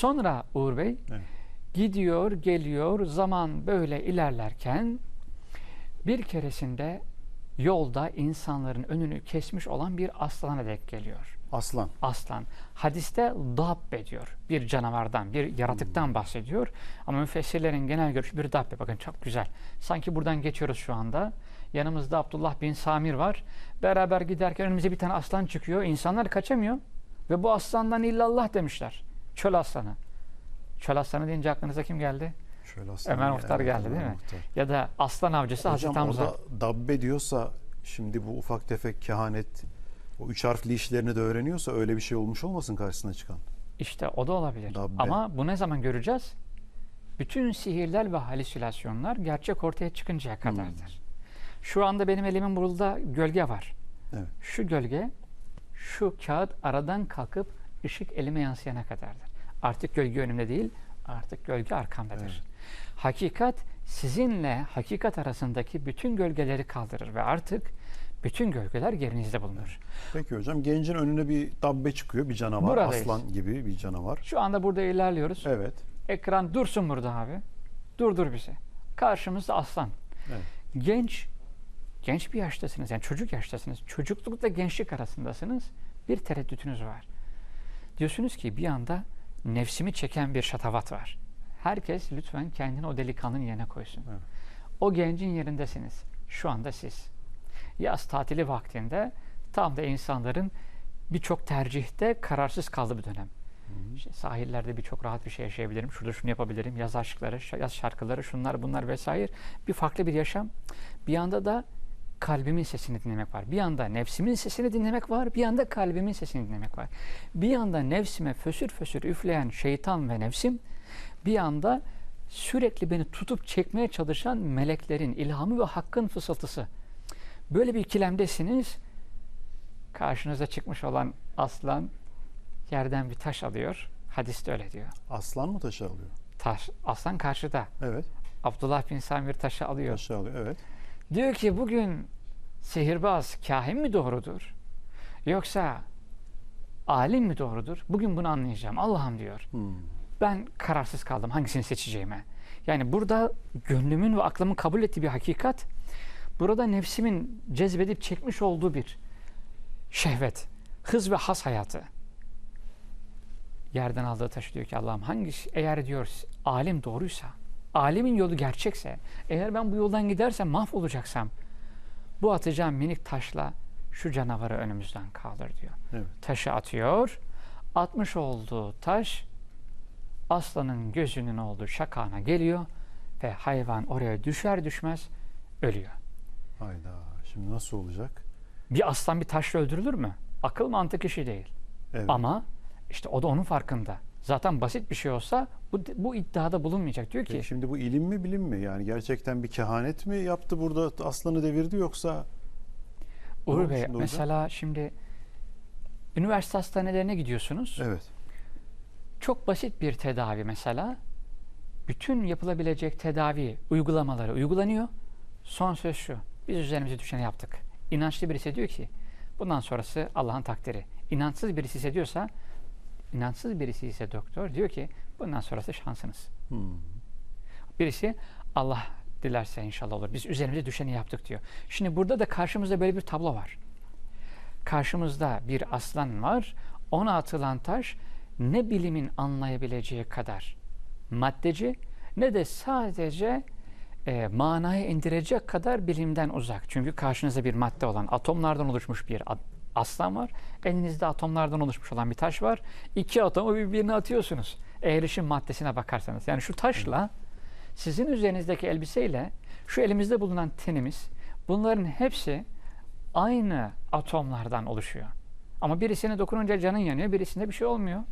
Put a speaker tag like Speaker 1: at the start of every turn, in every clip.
Speaker 1: Sonra Uğur Bey
Speaker 2: Evet.
Speaker 1: gidiyor, geliyor, zaman böyle ilerlerken bir keresinde yolda insanların önünü kesmiş olan bir aslana denk geliyor.
Speaker 2: Aslan.
Speaker 1: Aslan. Hadiste dabbe diyor. Bir canavardan, bir yaratıktan bahsediyor. Ama müfessirlerin genel görüşü bir dabbe. Bakın çok güzel. Sanki buradan geçiyoruz şu anda. Yanımızda Abdullah bin Samir var. Beraber giderken önümüze bir tane aslan çıkıyor. İnsanlar kaçamıyor. Ve bu aslandan illallah demişler. Çöl aslanı. Çöl aslanı deyince aklınıza kim geldi?
Speaker 2: Şöyle aslan.
Speaker 1: Ömer Muhtar geldi değil mi?
Speaker 2: Muhtar.
Speaker 1: Ya da aslan avcısı
Speaker 2: Hocam
Speaker 1: Hazreti Hamza.
Speaker 2: dabbe diyorsa şimdi bu ufak tefek kehanet o üç harfli işlerini de öğreniyorsa öyle bir şey olmuş olmasın karşısına çıkan.
Speaker 1: İşte o da olabilir.
Speaker 2: Dabbe.
Speaker 1: Ama bu ne zaman göreceğiz? Bütün sihirler ve halüsinasyonlar gerçek ortaya çıkıncaya kadardır. Şu anda benim elimin burada gölge var.
Speaker 2: Evet.
Speaker 1: Şu gölge, şu kağıt aradan kalkıp ışık elime yansıyana kadardır. Artık gölge önümde değil, artık gölge arkamdadır.
Speaker 2: Evet.
Speaker 1: Hakikat sizinle hakikat arasındaki bütün gölgeleri kaldırır ve artık bütün gölgeler yerinizde bulunur.
Speaker 2: Peki hocam gencin önüne bir dabbe çıkıyor bir canavar.
Speaker 1: Buradayız.
Speaker 2: Aslan gibi bir canavar.
Speaker 1: Şu anda burada ilerliyoruz.
Speaker 2: Evet.
Speaker 1: Ekran dursun burada abi. Durdur bizi. Karşımızda aslan.
Speaker 2: Evet.
Speaker 1: Genç, genç bir yaştasınız. Yani çocuk yaştasınız. Çocuklukla gençlik arasındasınız. Bir tereddütünüz var. Diyorsunuz ki bir anda nefsimi çeken bir şatavat var. Herkes lütfen kendini o delikanlının yerine koysun.
Speaker 2: Evet.
Speaker 1: O gencin yerindesiniz. Şu anda siz. Yaz tatili vaktinde tam da insanların birçok tercihte kararsız kaldığı bir dönem. İşte sahillerde birçok rahat bir şey yaşayabilirim. Şurada şunu yapabilirim. Yaz aşkları, yaz şarkıları, şunlar bunlar vesaire. Bir farklı bir yaşam. Bir yanda da kalbimin sesini dinlemek var. Bir yanda nefsimin sesini dinlemek var. Bir yanda kalbimin sesini dinlemek var. Bir yanda nefsime fösür fösür üfleyen şeytan ve nefsim. Bir yanda sürekli beni tutup çekmeye çalışan meleklerin ilhamı ve hakkın fısıltısı. Böyle bir ikilemdesiniz. Karşınıza çıkmış olan aslan yerden bir taş alıyor. Hadiste öyle diyor.
Speaker 2: Aslan mı taşı alıyor?
Speaker 1: Taş, aslan karşıda.
Speaker 2: Evet.
Speaker 1: Abdullah bin Samir taşı alıyor.
Speaker 2: Taşı alıyor. Evet.
Speaker 1: Diyor ki bugün sihirbaz, kahin mi doğrudur? Yoksa alim mi doğrudur? Bugün bunu anlayacağım. Allah'ım diyor.
Speaker 2: Hmm.
Speaker 1: Ben kararsız kaldım hangisini seçeceğime. Yani burada gönlümün ve aklımın kabul ettiği bir hakikat. Burada nefsimin cezbedip çekmiş olduğu bir şehvet, hız ve has hayatı. Yerden aldığı taşı diyor ki Allah'ım hangisi eğer diyor alim doğruysa, alimin yolu gerçekse, eğer ben bu yoldan gidersem mahvolacaksam bu atacağım minik taşla şu canavarı önümüzden kaldır diyor.
Speaker 2: Evet.
Speaker 1: Taşı atıyor. Atmış olduğu taş aslanın gözünün olduğu şakağına geliyor ve hayvan oraya düşer düşmez ölüyor.
Speaker 2: Hayda. Şimdi nasıl olacak?
Speaker 1: Bir aslan bir taşla öldürülür mü? Akıl mantık işi değil.
Speaker 2: Evet.
Speaker 1: Ama işte o da onun farkında. Zaten basit bir şey olsa bu, bu iddiada bulunmayacak. Diyor ki
Speaker 2: Peki şimdi bu ilim mi bilim mi? Yani gerçekten bir kehanet mi yaptı burada aslanı devirdi yoksa
Speaker 1: Uğur Bey
Speaker 2: şimdi
Speaker 1: mesela şimdi üniversite hastanelerine gidiyorsunuz.
Speaker 2: evet.
Speaker 1: Çok basit bir tedavi mesela. Bütün yapılabilecek tedavi uygulamaları uygulanıyor. Son söz şu. Biz üzerimize düşeni yaptık. İnançlı birisi diyor ki bundan sonrası Allah'ın takdiri. İnançsız birisi ise diyorsa inançsız birisi ise doktor diyor ki bundan sonrası şansınız.
Speaker 2: Hmm.
Speaker 1: Birisi Allah dilerse inşallah olur. Biz üzerimize düşeni yaptık diyor. Şimdi burada da karşımızda böyle bir tablo var. Karşımızda bir aslan var. Ona atılan taş ne bilimin anlayabileceği kadar maddeci ne de sadece e, manaya indirecek kadar bilimden uzak. Çünkü karşınızda bir madde olan atomlardan oluşmuş bir aslan var. Elinizde atomlardan oluşmuş olan bir taş var. İki atomu birbirine atıyorsunuz. Eğer işin maddesine bakarsanız. Yani şu taşla sizin üzerinizdeki elbiseyle şu elimizde bulunan tenimiz bunların hepsi aynı atomlardan oluşuyor. Ama birisine dokununca canın yanıyor, birisinde bir şey olmuyor.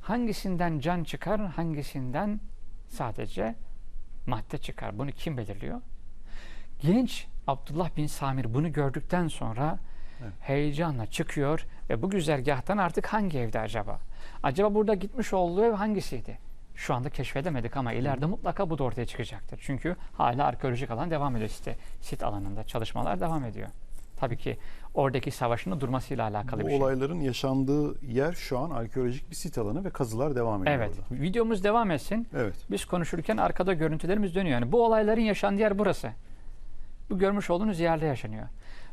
Speaker 1: Hangisinden can çıkar, hangisinden sadece madde çıkar. Bunu kim belirliyor? Genç Abdullah bin Samir bunu gördükten sonra
Speaker 2: Evet.
Speaker 1: heyecanla çıkıyor ve bu güzergahtan artık hangi evde acaba? Acaba burada gitmiş olduğu ev hangisiydi? Şu anda keşfedemedik ama ileride mutlaka bu da ortaya çıkacaktır. Çünkü hala arkeolojik alan devam ediyor. Sit, sit alanında çalışmalar devam ediyor. Tabii ki oradaki savaşının durmasıyla alakalı
Speaker 2: Bu
Speaker 1: bir şey.
Speaker 2: olayların yaşandığı yer şu an arkeolojik bir sit alanı ve kazılar devam ediyor
Speaker 1: Evet.
Speaker 2: orada.
Speaker 1: Videomuz devam etsin.
Speaker 2: Evet.
Speaker 1: Biz konuşurken arkada görüntülerimiz dönüyor. Yani bu olayların yaşandığı yer burası. Bu görmüş olduğunuz yerde yaşanıyor.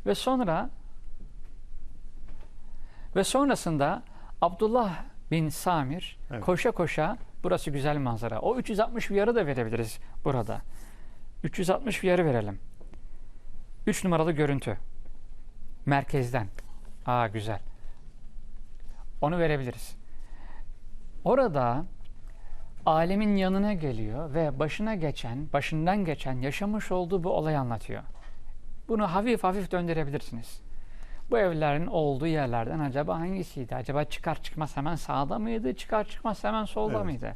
Speaker 1: Ve sonra ve sonrasında Abdullah bin Samir
Speaker 2: Evet.
Speaker 1: koşa koşa burası güzel manzara. O 360 VR'ı da verebiliriz burada. 360 VR'ı verelim. 3 numaralı görüntü. Merkezden. Aa güzel. Onu verebiliriz. Orada alemin yanına geliyor ve başına geçen, başından geçen, yaşamış olduğu bu olayı anlatıyor. Bunu hafif hafif döndürebilirsiniz. Bu evlerin olduğu yerlerden acaba hangisiydi? Acaba çıkar çıkmaz hemen sağda mıydı? Çıkar çıkmaz hemen solda
Speaker 2: Evet.
Speaker 1: mıydı?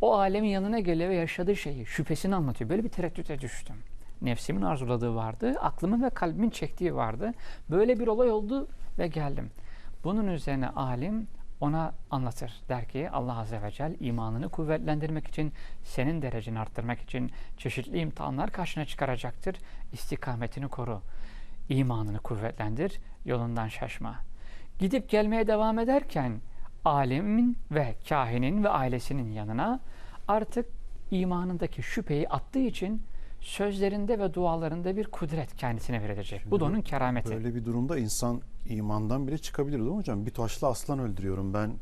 Speaker 1: O alemin yanına geliyor ve yaşadığı şeyi, şüphesini anlatıyor. Böyle bir tereddüte düştüm. Nefsimin arzuladığı vardı, aklımın ve kalbimin çektiği vardı. Böyle bir olay oldu ve geldim. Bunun üzerine alim ona anlatır. Der ki Allah Azze ve Celle imanını kuvvetlendirmek için, senin dereceni arttırmak için çeşitli imtihanlar karşına çıkaracaktır. İstikametini koru. İmanını kuvvetlendir, yolundan şaşma. Gidip gelmeye devam ederken alimin ve kahinin ve ailesinin yanına artık imanındaki şüpheyi attığı için sözlerinde ve dualarında bir kudret kendisine verilecek. Bu da onun kerameti.
Speaker 2: Böyle bir durumda insan imandan bile çıkabilir değil mi hocam? Bir taşla aslan öldürüyorum ben.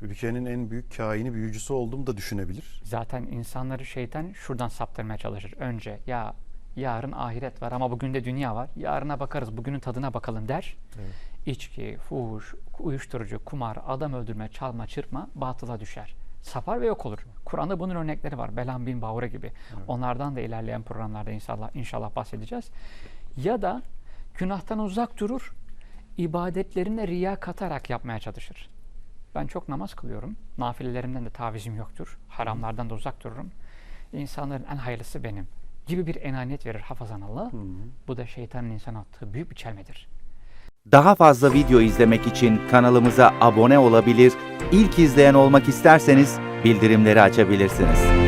Speaker 2: Ülkenin en büyük kaini büyücüsü olduğumu da düşünebilir.
Speaker 1: Zaten insanları şeytan şuradan saptırmaya çalışır. Önce ya yarın ahiret var ama bugün de dünya var. Yarına bakarız, bugünün tadına bakalım der.
Speaker 2: Evet.
Speaker 1: İçki, fuhuş, uyuşturucu, kumar, adam öldürme, çalma, çırpma batıla düşer. Sapar ve yok olur. Kur'an'da bunun örnekleri var. Belam bin Bağura gibi. Onlardan da ilerleyen programlarda inşallah inşallah bahsedeceğiz. Ya da günahtan uzak durur, ibadetlerine riya katarak yapmaya çalışır. Ben çok namaz kılıyorum. Nafilelerimden de tavizim yoktur. Haramlardan da uzak dururum. İnsanların en hayırlısı benim gibi bir enaniyet verir hafazan Allah. Bu da şeytanın insana attığı büyük bir çelmedir.
Speaker 3: Daha fazla video izlemek için kanalımıza abone olabilir, ilk izleyen olmak isterseniz bildirimleri açabilirsiniz.